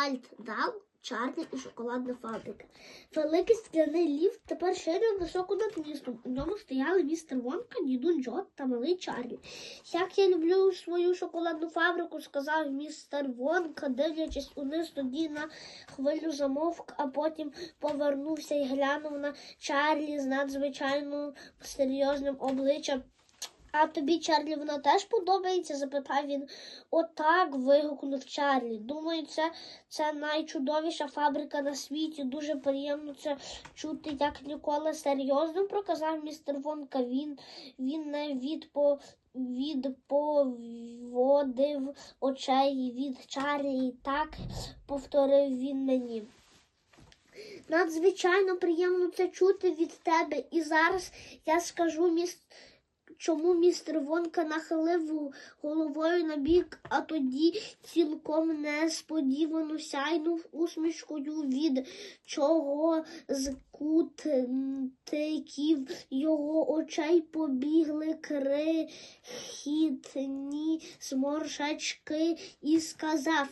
Роальд Дал, Чарлі і шоколадна фабрика. Великий скляний ліфт тепер ширив високо над містом. У ньому стояли містер Вонка, дідун Джо та малий Чарлі. Як я люблю свою шоколадну фабрику, сказав містер Вонка, дивлячись униз тоді на хвилю замовк, а потім повернувся і глянув на Чарлі з надзвичайно серйозним обличчям. А тобі, Чарлі, вона теж подобається? запитав він. Отак. вигукнув Чарлі. Думаю, це, це найчудовіша фабрика на світі. Дуже приємно це чути, як ніколи серйозно проказав містер Вонка. Він, він не відпо, відповодив очей від Чарлі. І так повторив він мені. Надзвичайно приємно це чути від тебе. І зараз я скажу міс... чому містер Вонка нахилив головою на бік, а тоді цілком несподівано сяйнув усмішкою від чого з кутиків його очей побігли крихітні зморшачки і сказав.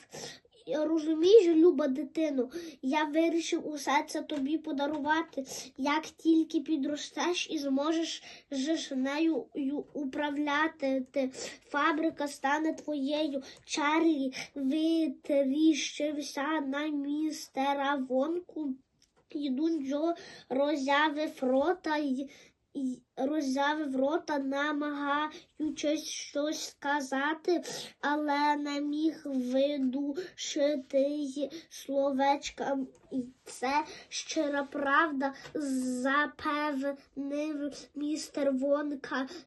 Розумієш, люба дитино, я вирішив усе це тобі подарувати. Як тільки підростеш і зможеш ж нею управляти, ти, фабрика стане твоєю. Чарлі витріщився на містера Вонку. Дідун Джо роззявив рота й роззявив рота, намагаючись щось сказати, але не міг видушити й словечка. І це щира правда, запевнив містер Вонка.